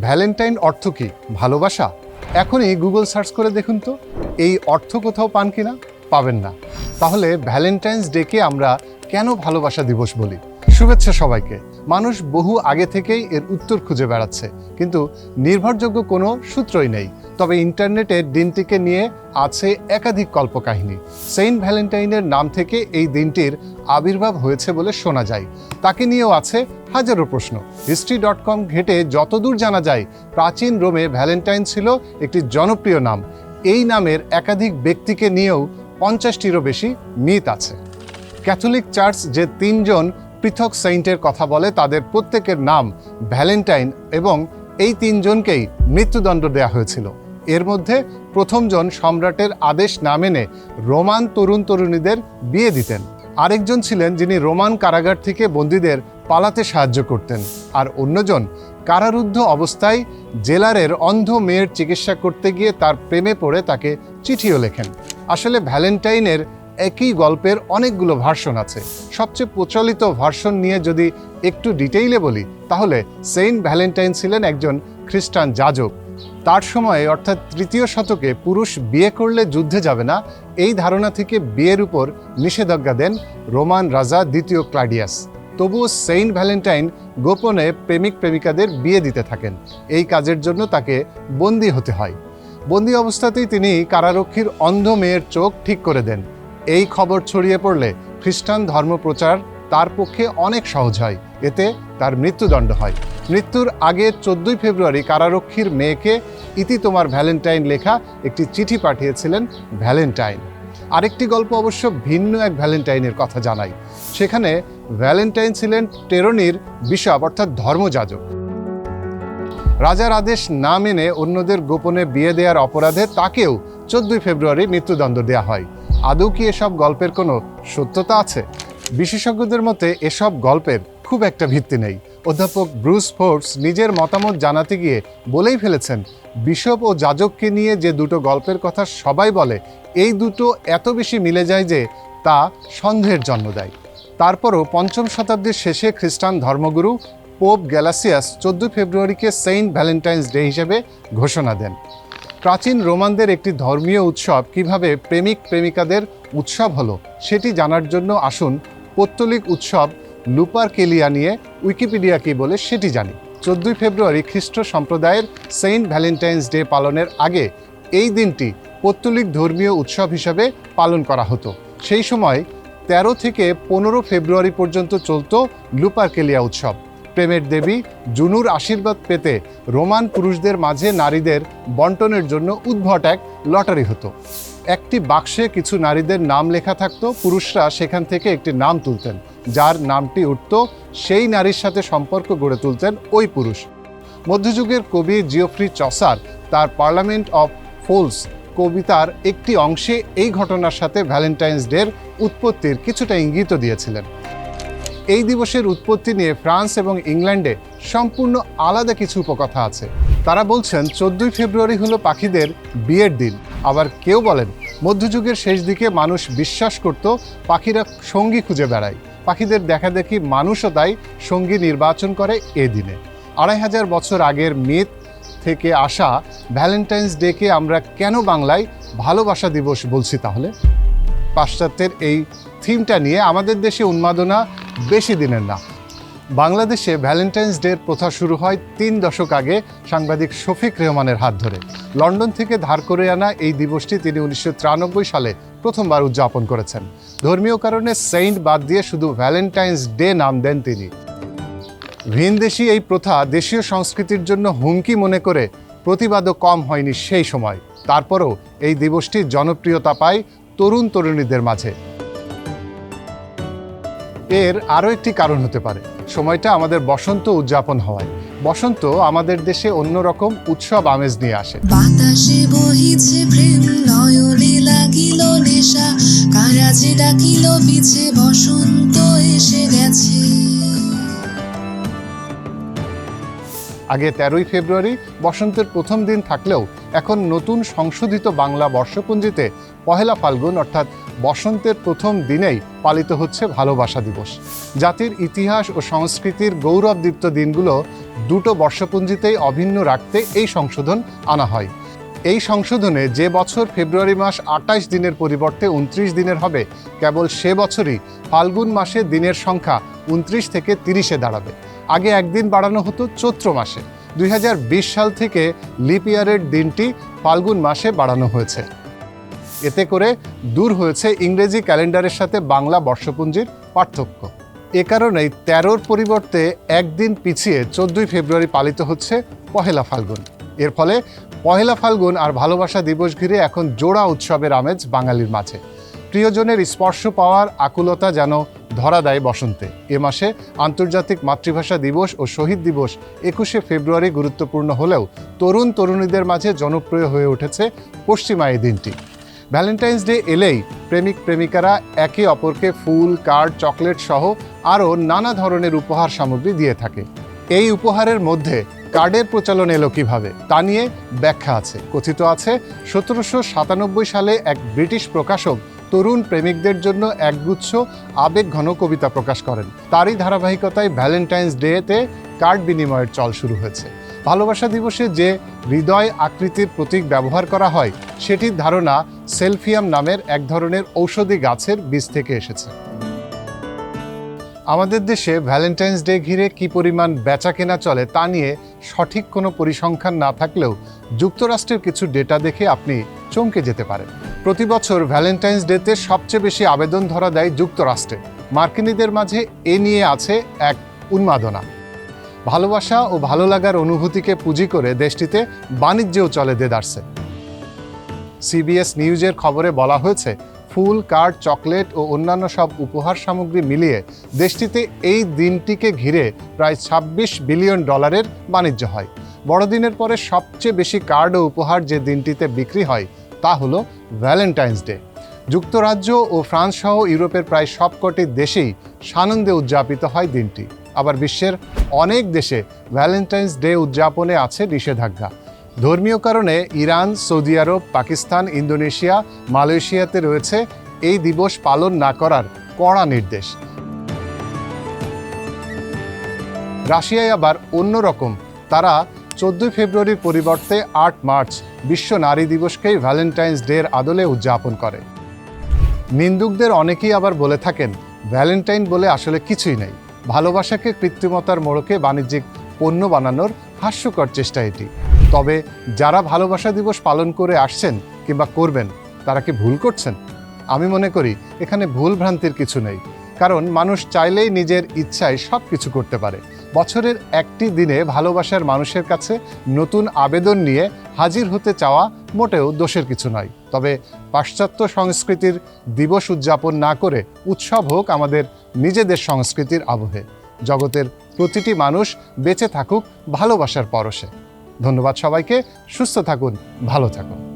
Valentine অর্থ কি? ভালোবাসা? এখনই গুগল সার্চ করে দেখুন তো, এই অর্থ কোথাও পান কিনা? পাবেন না। তাহলে ভ্যালেন্টাইন্স ডেকে আমরা কেন ভালোবাসা দিবস বলি? শুভেচ্ছা সবাইকে। মানুষ বহু আগে থেকেই এর উত্তর খুঁজে বেড়াচ্ছে। কিন্তু নির্ভরযোগ্য কোনো সূত্রই নেই। তবে ইন্টারনেটে দিনটিকে নিয়ে আছে একাধিক কল্পকাহিনী। সেন্ট ভ্যালেন্টাইনের নাম থেকে এই দিনটির আবির্ভাব হয়েছে বলে শোনা যায়। তাকে নিয়েও আছে হাজারো প্রশ্ন। হিস্ট্রি ডট কম ঘেটে যতদূর জানা যায়, প্রাচীন রোমে ভ্যালেন্টাইন ছিল একটি জনপ্রিয় নাম। এই নামের একাধিক ব্যক্তিকে নিয়েও পঞ্চাশটিরও বেশি মিথ আছে। ক্যাথলিক চার্চ যে তিনজন পৃথক সেইন্টের কথা বলে তাদের প্রত্যেকের নাম ভ্যালেন্টাইন এবং এই তিনজনকেই মৃত্যুদণ্ড দেওয়া হয়েছিল। এর মধ্যে প্রথমজন সম্রাটের আদেশ না মেনে রোমান তরুণ তরুণীদের বিয়ে দিতেন। আরেকজন ছিলেন যিনি রোমান কারাগার থেকে বন্দীদের পালাতে সাহায্য করতেন। আর অন্যজন কারারুদ্ধ অবস্থায় জেলারের অন্ধ মেয়ের চিকিৎসা করতে গিয়ে তার প্রেমে পড়ে তাকে চিঠিও লেখেন। আসলে ভ্যালেন্টাইনের একই গল্পের অনেকগুলো ভার্সন আছে। সবচেয়ে প্রচলিত ভার্সন নিয়ে যদি একটু ডিটেইলে বলি, তাহলে সেন্ট ভ্যালেন্টাইন ছিলেন একজন খ্রিস্টান যাজক। তার সময়ে, অর্থাৎ তৃতীয় শতকে, পুরুষ বিয়ে করলে যুদ্ধে যাবে না, এই ধারণা থেকে বিয়ের উপর নিষেধাজ্ঞা দেন রোমান রাজা দ্বিতীয় ক্লাডিয়াস তবুও সেইন্ট ভ্যালেন্টাইন গোপনে প্রেমিক প্রেমিকাদের বিয়ে দিতে থাকেন। এই কাজের জন্য তাকে বন্দী হতে হয়। বন্দী অবস্থাতেই তিনি কারারক্ষীর অন্ধ মেয়ের চোখ ঠিক করে দেন। এই খবর ছড়িয়ে পড়লে খ্রিস্টান ধর্মপ্রচার তার পক্ষে অনেক সহজ হয়। এতে তার মৃত্যুদণ্ড হয়। মৃত্যুর আগে চোদ্দই ফেব্রুয়ারি কারারক্ষীর মেয়েকে ইতি তোমার ভ্যালেন্টাইন লেখা একটি চিঠি পাঠিয়েছিলেন ভ্যালেন্টাইন। আরেকটি গল্প অবশ্য ভিন্ন এক ভ্যালেন্টাইনের কথা জানাই সেখানে ভ্যালেন্টাইন ছিলেন টেরনির বিশপ, অর্থাৎ ধর্মযাজক। রাজার আদেশ না মেনে অন্যদের গোপনে বিয়ে দেওয়ার অপরাধে তাকেও চোদ্দই ফেব্রুয়ারি মৃত্যুদণ্ড দেওয়া হয়। আদৌ কি এসব গল্পের কোনো সত্যতা আছে? বিশেষজ্ঞদের মতে, এসব গল্পের খুব একটা ভিত্তি নেই। অধ্যাপক ব্রুস ফোর্বস নিজের মতামত জানাতে গিয়ে বলেই ফেলেছেন, বিশপ ও যাজককে নিয়ে যে দুটো গল্পের কথা সবাই বলে, এই দুটো এত বেশি মিলে যায় যে তা সন্দেহের জন্ম দেয়। তারপরও পঞ্চম শতাব্দীর শেষে খ্রিস্টান ধর্মগুরু পোপ গ্যালাসিয়াস চোদ্দই ফেব্রুয়ারিকে সেন্ট ভ্যালেন্টাইন্স ডে হিসেবে ঘোষণা দেন। প্রাচীন রোমানদের একটি ধর্মীয় উৎসব কীভাবে প্রেমিক প্রেমিকাদের উৎসব হলো সেটি জানার জন্য আসুন পৌত্তলিক উৎসব লুপার কেলিয়া নিয়ে উইকিপিডিয়া কি বলে সেটি জানি। চোদ্দই ফেব্রুয়ারি খ্রিস্ট সম্প্রদায়ের সেন্ট ভ্যালেন্টাইন্স ডে পালনের আগে এই দিনটি পৌত্তলিক ধর্মীয় উৎসব হিসাবে পালন করা হতো। সেই সময় তেরো থেকে পনেরো ফেব্রুয়ারি পর্যন্ত চলত লুপারকেলিয়া উৎসব। প্রেমের দেবী জুনুর আশীর্বাদ পেতে রোমান পুরুষদের মাঝে নারীদের বন্টনের জন্য উদ্ভট এক লটারি হতো। একটি বাক্সে কিছু নারীদের নাম লেখা থাকতো, পুরুষরা সেখান থেকে একটি নাম তুলতেন। যার নামটি উঠত, সেই নারীর সাথে সম্পর্ক গড়ে তুলতেন ওই পুরুষ। মধ্যযুগের কবি জিওফ্রি চসার তার পার্লামেন্ট অফ ফোলস কবিতার একটি অংশে এই ঘটনার সাথে ভ্যালেন্টাইন্স ডের উৎপত্তির কিছুটা ইঙ্গিত দিয়েছিলেন। এই দিবসের উৎপত্তি নিয়ে ফ্রান্স এবং ইংল্যান্ডে সম্পূর্ণ আলাদা কিছু উপকথা আছে। তারা বলছেন, চোদ্দই ফেব্রুয়ারি হলো পাখিদের বিয়ের দিন। আবার কেউ বলেন, মধ্যযুগের শেষ দিকে মানুষ বিশ্বাস করত পাখিরা সঙ্গী খুঁজে বেড়ায়। পাখিদের দেখা দেখি মানুষও তাই সঙ্গী নির্বাচন করে এ দিনে। আড়াই হাজার বছর আগের মিথ থেকে আসা ভ্যালেন্টাইন্স ডেকে আমরা কেন বাংলায় ভালোবাসা দিবস বলছি তাহলে? পাশ্চাত্যের এই থিমটা নিয়ে আমাদের দেশে উন্মাদনা বেশি দিনের না। বাংলাদেশে ভ্যালেন্টাইন্স ডের প্রথা শুরু হয় তিন দশক আগে সাংবাদিক শফিক রেহমানের হাত ধরে। লন্ডন থেকে ধার করে আনা এই দিবসটি তিনি উনিশশো সালে প্রথমবার উদযাপন করেছেন। ধর্মীয় কারণে সেইন্ট বাদ দিয়ে শুধু ভ্যালেন্টাইন্স ডে নাম দেন তিনি। ভিনদেশি এই প্রথা দেশীয় সংস্কৃতির জন্য হুমকি মনে করে প্রতিবাদও কম হয়নি সেই সময়। তারপরও এই দিবসটি জনপ্রিয়তা পায় তরুণ তরুণীদের মাঝে। এর আরও একটি কারণ হতে পারে। সময়টা আমাদের বসন্ত উদযাপন হওয়ায়। বসন্ত আমাদের দেশে অন্যরকম উৎসব আমেজ নিয়ে আসে। বাতাসে বহিছে প্রেম, নয়নে লাগিল নেশা। কারাজে ডাকিল, পিছে বসন্ত এসে গেছে। আগে তেরোই ফেব্রুয়ারি বসন্তের প্রথম দিন থাকলেও এখন নতুন সংশোধিত বাংলা বর্ষপঞ্জিতে পহেলা ফাল্গুন অর্থাৎ বসন্তের প্রথম দিনেই পালিত হচ্ছে ভালোবাসা দিবস। জাতির ইতিহাস ও সংস্কৃতির গৌরবদীপ্ত দিনগুলো দুটো বর্ষপঞ্জিতেই অভিন্ন রাখতে এই সংশোধন আনা হয়। এই সংশোধনে যে বছর ফেব্রুয়ারি মাস আটাইশ দিনের পরিবর্তে উনত্রিশ দিনের হবে, কেবল সে বছরই ফাল্গুন মাসে দিনের সংখ্যা উনত্রিশ থেকে তিরিশে দাঁড়াবে। আগে একদিন বাড়ানো হতো চৈত্র মাসে। দুই হাজার বিশ সাল থেকে লিপ ইয়ারের দিনটি ফাল্গুন মাসে বাড়ানো হয়েছে। এতে করে দূর হয়েছে ইংরেজি ক্যালেন্ডারের সাথে বাংলা বর্ষপুঞ্জির পার্থক্য। এ কারণেই তেরোর পরিবর্তে একদিন পিছিয়ে চোদ্দই ফেব্রুয়ারি পালিত হচ্ছে পহেলা ফাল্গুন। এর ফলে পহেলা ফাল্গুন আর ভালোবাসা দিবস ঘিরে এখন জোড়া উৎসবের আমেজ বাঙালির মাঝে। প্রিয়জনের স্পর্শ পাওয়ার আকুলতা যেন ধরা দেয় বসন্তে। এ মাসে আন্তর্জাতিক মাতৃভাষা দিবস ও শহীদ দিবস একুশে ফেব্রুয়ারি গুরুত্বপূর্ণ হলেও তরুণ তরুণীদের মাঝে জনপ্রিয় হয়ে উঠেছে পশ্চিমা এই দিনটি। ভ্যালেন্টাইন্স ডে এলেই প্রেমিক প্রেমিকারা একে অপরকে ফুল, কার্ড, চকলেট সহ আরও নানা ধরনের উপহার সামগ্রী দিয়ে থাকে। এই উপহারের মধ্যে কার্ডের প্রচলন এলো কীভাবে তা নিয়ে ব্যাখ্যা আছে। কথিত আছে, সতেরোশো সাতানব্বই সালে এক ব্রিটিশ প্রকাশক তরুণ প্রেমিকদের জন্য একগুচ্ছ, আবেগ ঘন কবিতা প্রকাশ করেন। তারই ধারাবাহিকতায় ভ্যালেন্টাইন্স ডেতে কার্ড বিনিময়ের চল শুরু হয়েছে? ভালোবাসা দিবসে যে হৃদয় আকৃতির প্রতীক ব্যবহার করা হয়, সেটির ধারণা সেলফিয়াম নামের এক ধরনের ঔষধি গাছের বীজ থেকে এসেছে। আমাদের দেশে ভ্যালেন্টাইন্স ডে ঘিরে কি পরিমাণ বেচা কেনা চলে তা নিয়ে সঠিক কোনো পরিসংখ্যান না থাকলেও যুক্তরাষ্ট্রের কিছু ডেটা দেখে আপনি চমকে যেতে পারেন। প্রতি বছর ভ্যালেন্টাইন্স ডেতে সবচেয়ে বেশি আবেদন ধরা দেয় যুক্তরাষ্ট্রে। মার্কিনীদের মাঝে এ নিয়ে আছে এক উন্মাদনা। ভালোবাসা ও ভালো লাগার অনুভূতিকে পুঁজি করে দেশটিতে বাণিজ্যও চলে দেদারসে। সিবিএস নিউজের খবরে বলা হয়েছে, ফুল, কার্ড, চকলেট ও অন্যান্য সব উপহার সামগ্রী মিলিয়ে দেশটিতে এই দিনটিকে ঘিরে প্রায় ২৬ বিলিয়ন ডলারের বাণিজ্য হয়। বড়দিনের পরে সবচেয়ে বেশি কার্ড ও উপহার যে দিনটিতে বিক্রি হয় তা হলো ভ্যালেন্টাইন্স ডে। যুক্তরাজ্য ও ফ্রান্স সহ ইউরোপের প্রায় সবকটি দেশেই সানন্দে উদযাপিত হয় দিনটি। আবার বিশ্বের অনেক দেশে ভ্যালেন্টাইন্স ডে উদযাপনে আছে নিষেধাজ্ঞা। ধর্মীয় কারণে Iran, Saudi Arab, Pakistan, Indonesia, মালয়েশিয়াতে রয়েছে এই দিবস পালন না করার কড়া নির্দেশ। রাশিয়ায় আবার অন্যরকম। তারা চোদ্দই ফেব্রুয়ারির পরিবর্তে আট মার্চ বিশ্ব নারী দিবসকেই ভ্যালেন্টাইন্স ডের আদলে উদযাপন করে। নিন্দুকদের অনেকেই আবার বলে থাকেন, ভ্যালেন্টাইন বলে আসলে কিছুই নেই। ভালোবাসাকে কৃত্রিমতার মোড়কে বাণিজ্যিক পণ্য বানানোর হাস্যকর চেষ্টা এটি। তবে যারা ভালোবাসা দিবস পালন করে আসছেন কিংবা করবেন, তারা কি ভুল করছেন? আমি মনে করি এখানে ভুল ভ্রান্তির কিছু নেই। কারণ মানুষ চাইলেই নিজের ইচ্ছায় সব কিছু করতে পারে। বছরের একটি দিনে ভালোবাসার মানুষের কাছে নতুন আবেদন নিয়ে হাজির হতে চাওয়া মোটেও দোষের কিছু নয়। তবে পাশ্চাত্য সংস্কৃতির দিবস উদযাপন না করে উৎসব হোক আমাদের নিজেদের সংস্কৃতির আবহে। জগতের প্রতিটি মানুষ বেঁচে থাকুক ভালোবাসার পরশে। ধন্যবাদ সবাইকে, সুস্থ থাকুন, ভালো থাকুন।